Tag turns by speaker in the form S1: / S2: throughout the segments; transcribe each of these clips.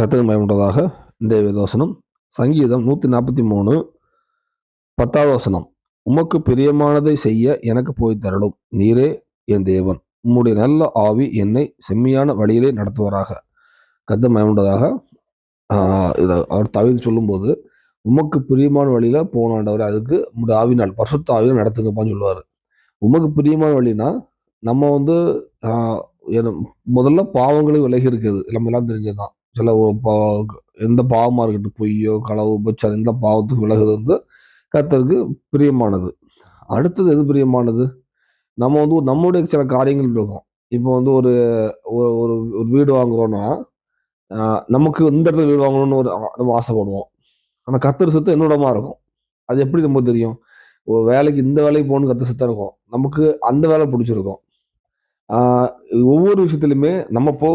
S1: கத்தர் மயமுண்டதாக இன்றைய வேதோசனம் சங்கீதம் நூற்றி நாற்பத்தி மூணு பத்தாவது வசனம். உமக்கு பிரியமானதை செய்ய எனக்கு போய் தரலும். நீரே என் தேவன். உம்முடைய நல்ல ஆவி என்னை செம்மையான வழியிலே நடத்துவராக. கத்த மயமுண்டதாக இதை அவர் தவிர்த்து சொல்லும்போது உமக்கு பிரியமான வழியில் போனாண்டவர் அதுக்கு உங்களுடைய ஆவினால் பரிசுத்த ஆவியில் நடத்துங்கப்பான்னு சொல்லுவார். உமக்கு பிரியமான வழினா நம்ம வந்து முதல்ல பாவங்களும் விலகி இருக்குது நம்ம எல்லாம் தெரிஞ்சதுதான். சில எந்த பாவமாக இருக்கட்டும் பொய்யோ களவு பச்சம் எந்த பாவத்துக்கு விலகுது வந்து கத்தருக்கு பிரியமானது. அடுத்தது எது பிரியமானது? நம்ம வந்து ஒரு நம்முடைய சில காரியங்கள் இருக்கும். இப்போ வந்து ஒரு ஒரு ஒரு ஒரு வீடு வாங்குறோன்னா நமக்கு இந்த இடத்துல வீடு வாங்கணும்னு ஒரு நம்ம ஆசைப்படுவோம். ஆனால் கத்தர் சுத்தம் என்னோடமா இருக்கும். அது எப்படி நமக்கு தெரியும்? ஒரு வேலைக்கு இந்த வேலைக்கு போகணும்னு கத்த சுத்தம் இருக்கும். நமக்கு அந்த வேலை பிடிச்சிருக்கும். ஒவ்வொரு விஷயத்துலையுமே நம்ம போ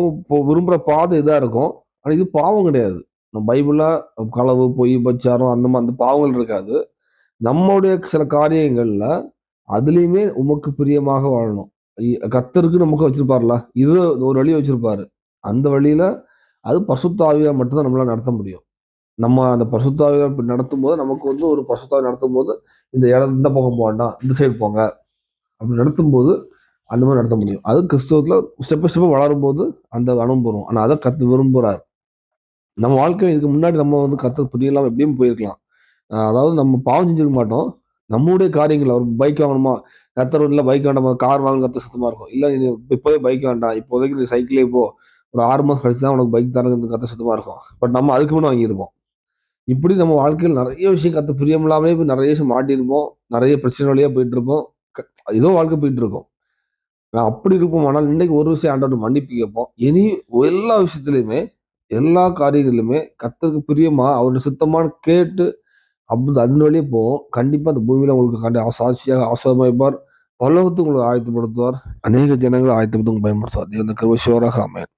S1: விரும்புகிற பாதை இதாக இருக்கும். ஆனால் இது பாவம் கிடையாது. நம்ம பைபிளில் களவு பொய் பச்சாரம் அந்த மாதிரி அந்த பாவங்கள் இருக்காது. நம்மளுடைய சில காரியங்களில் அதுலேயுமே உமக்கு பிரியமாக வாழணும். கத்தருக்கு நமக்கு வச்சிருப்பார்ல இது ஒரு வழியை வச்சிருப்பாரு. அந்த வழியில் அது பசுத்தாவியாக மட்டும்தான் நம்மளால் நடத்த முடியும். நம்ம அந்த பசுத்தாவியா நடத்தும் போது நமக்கு வந்து ஒரு பசுத்தாவி நடத்தும் போது இந்த இடம் இந்த பக்கம் போக வேண்டாம் இந்த சைடு போங்க. அப்படி நடத்தும் போது அந்த மாதிரி நடத்த முடியும். அது கிறிஸ்தவத்தில் ஸ்டெப் ஸ்டெப்பாக வளரும் போது அந்த அனுபவம் வரும். ஆனால் அதை கற்று விரும்புகிறார் நம்ம வாழ்க்கை இதுக்கு முன்னாடி நம்ம வந்து கத்து புரியலாம் எப்படியும் போயிருக்கலாம். அதாவது நம்ம பாவம் செஞ்சிருக்க மாட்டோம். நம்மளுடைய காரியங்கள் ஒரு பைக் வாங்கணுமா? கத்தர் இல்லை பைக் வேண்டாமா? கார் வாங்க கத்த சுத்தமா இருக்கும். இல்லை நீ இப்போதே பைக் வேண்டாம். இப்போதைக்கு நீ சைக்கிளே போ. ஒரு ஆறு மாதம் கழிச்சு தான் உனக்கு பைக் தரங்க கத்த சுத்தமா இருக்கும். பட் நம்ம அதுக்கு முன்னே வாங்கியிருப்போம். இப்படி நம்ம வாழ்க்கையில் நிறைய விஷயம் கத்த புரியமில்லாமலே போய் நிறைய விஷயம் மாட்டியிருப்போம். நிறைய பிரச்சனை வழியா போயிட்டு இருப்போம் க- ஏதோ வாழ்க்கை போயிட்டு இருக்கும் நான் அப்படி இருப்போம். ஆனால் இன்னைக்கு ஒரு விஷயம் ஆண்டோட மன்னிப்பு கேட்போம். இனி எல்லா விஷயத்துலையுமே எல்லா காரியங்களிலுமே கத்தருக்கு பிரியமா அவருடைய சுத்தமான கேட்டு அப்படி அதன் வழியே போவோம். கண்டிப்பா அந்த பூமியில உங்களுக்கு கண்டி சாட்சியாக ஆசிரியமாய்ப்பார் பல்லவத்துக்கு உங்களுக்கு ஆயத்தப்படுத்துவார். அநேக ஜனங்களை ஆயத்தப்படுத்த பயன்படுத்துவார். இந்த கருவ சிவராக அமையன்